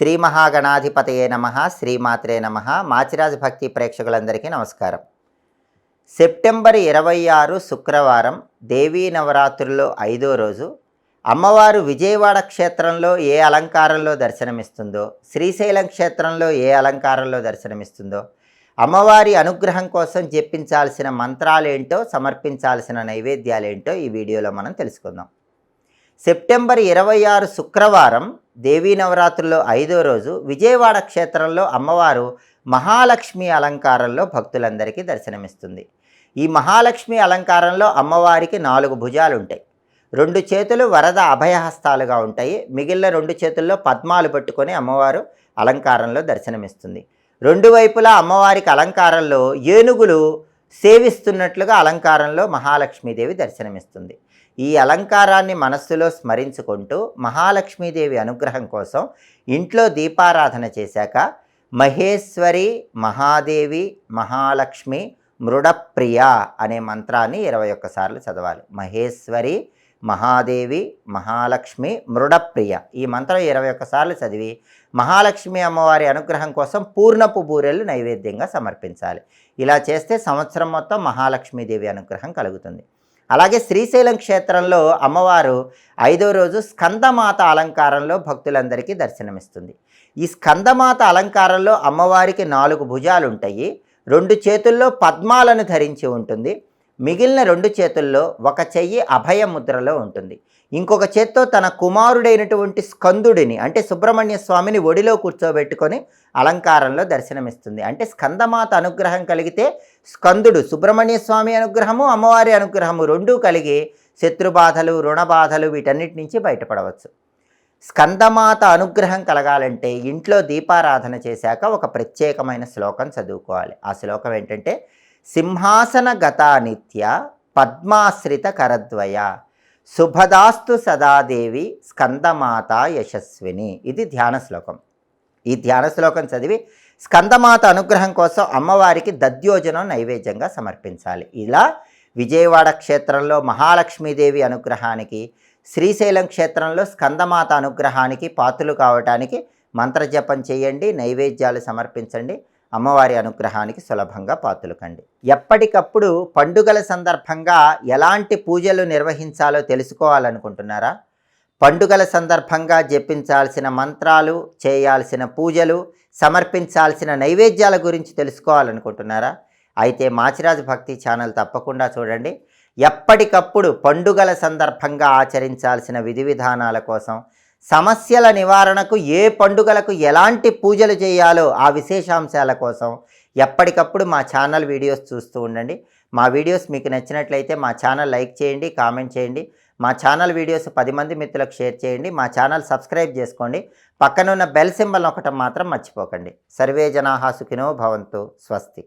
శ్రీ మహాగణాధిపతయే నమ శ్రీమాత్రే నమ. మాచిరాజు భక్తి ప్రేక్షకులందరికీ నమస్కారం. సెప్టెంబర్ ఇరవై ఆరు శుక్రవారం దేవీ నవరాత్రుల్లో ఐదో రోజు అమ్మవారు విజయవాడ క్షేత్రంలో ఏ అలంకారంలో దర్శనమిస్తుందో శ్రీశైలం క్షేత్రంలో ఏ అలంకారంలో దర్శనమిస్తుందో అమ్మవారి అనుగ్రహం కోసం జపించాల్సిన మంత్రాలేంటో సమర్పించాల్సిన నైవేద్యాలేంటో ఈ వీడియోలో మనం తెలుసుకుందాం. సెప్టెంబర్ ఇరవై ఆరు శుక్రవారం దేవీ నవరాత్రుల్లో ఐదో రోజు విజయవాడ క్షేత్రంలో అమ్మవారు మహాలక్ష్మి అలంకారంలో భక్తులందరికీ దర్శనమిస్తుంది. ఈ మహాలక్ష్మి అలంకారంలో అమ్మవారికి నాలుగు భుజాలు ఉంటాయి రెండు చేతులు వరద అభయహస్తాలుగా ఉంటాయి. మిగిలిన రెండు చేతుల్లో పద్మాలు పట్టుకొని అమ్మవారు అలంకారంలో దర్శనమిస్తుంది. రెండు వైపులా అమ్మవారికి అలంకారంలో ఏనుగులు సేవిస్తున్నట్లుగా అలంకారంలో మహాలక్ష్మీదేవి దర్శనమిస్తుంది. ఈ అలంకారాన్ని మనస్సులో స్మరించుకుంటూ మహాలక్ష్మీదేవి అనుగ్రహం కోసం ఇంట్లో దీపారాధన చేశాక మహేశ్వరి మహాదేవి మహాలక్ష్మి మృడప్రియ అనే మంత్రాన్ని ఇరవై ఒక్కసార్లు చదవాలి. మహేశ్వరి మహాదేవి మహాలక్ష్మి మృడప్రియ ఈ మంత్రం ఇరవై ఒక్కసార్లు చదివి మహాలక్ష్మి అమ్మవారి అనుగ్రహం కోసం పూర్ణపు బూరెలు నైవేద్యంగా సమర్పించాలి. ఇలా చేస్తే సంవత్సరం మొత్తం మహాలక్ష్మీదేవి అనుగ్రహం కలుగుతుంది. అలాగే శ్రీశైలం క్షేత్రంలో అమ్మవారు ఐదో రోజు స్కందమాత అలంకారంలో భక్తులందరికీ దర్శనమిస్తుంది. ఈ స్కందమాత అలంకారంలో అమ్మవారికి నాలుగు భుజాలు ఉంటాయి రెండు చేతుల్లో పద్మాలను ధరించి ఉంటుంది. మిగిలిన రెండు చేతుల్లో ఒక చెయ్యి అభయ ముద్రలో ఉంటుంది. ఇంకొక చేత్తో తన కుమారుడైనటువంటి స్కందుడిని అంటే సుబ్రహ్మణ్య స్వామిని ఒడిలో కూర్చోబెట్టుకొని అలంకారంలో దర్శనమిస్తుంది. అంటే స్కందమాత అనుగ్రహం కలిగితే స్కందుడు సుబ్రహ్మణ్య స్వామి అనుగ్రహము అమ్మవారి అనుగ్రహము రెండూ కలిగి శత్రుబాధలు రుణబాధలు వీటన్నిటి నుంచి బయటపడవచ్చు. స్కందమాత అనుగ్రహం కలగాలంటే ఇంట్లో దీపారాధన చేశాక ఒక ప్రత్యేకమైన శ్లోకం చదువుకోవాలి. ఆ శ్లోకం ఏంటంటే సింహాసన నిత్య పద్మాశ్రిత కరద్వయ శుభదాస్తు సదాదేవి స్కందమాత యశస్విని ఇది ధ్యాన శ్లోకం. ఈ ధ్యాన శ్లోకం చదివి స్కందమాత అనుగ్రహం కోసం అమ్మవారికి దద్యోజనం నైవేద్యంగా సమర్పించాలి. ఇలా విజయవాడ క్షేత్రంలో మహాలక్ష్మీదేవి అనుగ్రహానికి శ్రీశైలం క్షేత్రంలో స్కందమాత అనుగ్రహానికి పాత్రలు కావటానికి మంత్రజపం చేయండి నైవేద్యాలు సమర్పించండి. అమ్మవారి అనుగ్రహానికి సులభంగా పాత్రలు కండి ఎప్పటికప్పుడు పండుగల సందర్భంగా ఎలాంటి పూజలు నిర్వహించాలో తెలుసుకోవాలనుకుంటున్నారా? పండుగల సందర్భంగా జపించాల్సిన మంత్రాలు చేయాల్సిన పూజలు సమర్పించాల్సిన నైవేద్యాల గురించి తెలుసుకోవాలనుకుంటున్నారా? అయితే మాచిరాజు భక్తి ఛానల్ తప్పకుండా చూడండి. ఎప్పటికప్పుడు పండుగల సందర్భంగా ఆచరించాల్సిన విధి విధానాల కోసం సమస్యల నివారణకు ఏ పండుగలకు ఎలాంటి పూజలు చేయాలో ఆ విశేషాంశాల కోసం ఎప్పటికప్పుడు మా ఛానల్ వీడియోస్ చూస్తూ ఉండండి. మా వీడియోస్ మీకు నచ్చినట్లయితే మా ఛానల్ లైక్ చేయండి కామెంట్ చేయండి. మా ఛానల్ వీడియోస్ పది మంది మిత్రులకు షేర్ చేయండి. మా ఛానల్ సబ్స్క్రైబ్ చేసుకోండి. పక్కనున్న బెల్ సింబల్ ఒకటం మాత్రం మర్చిపోకండి. సర్వే జనాహా సుఖినో భవంతు. స్వస్తి.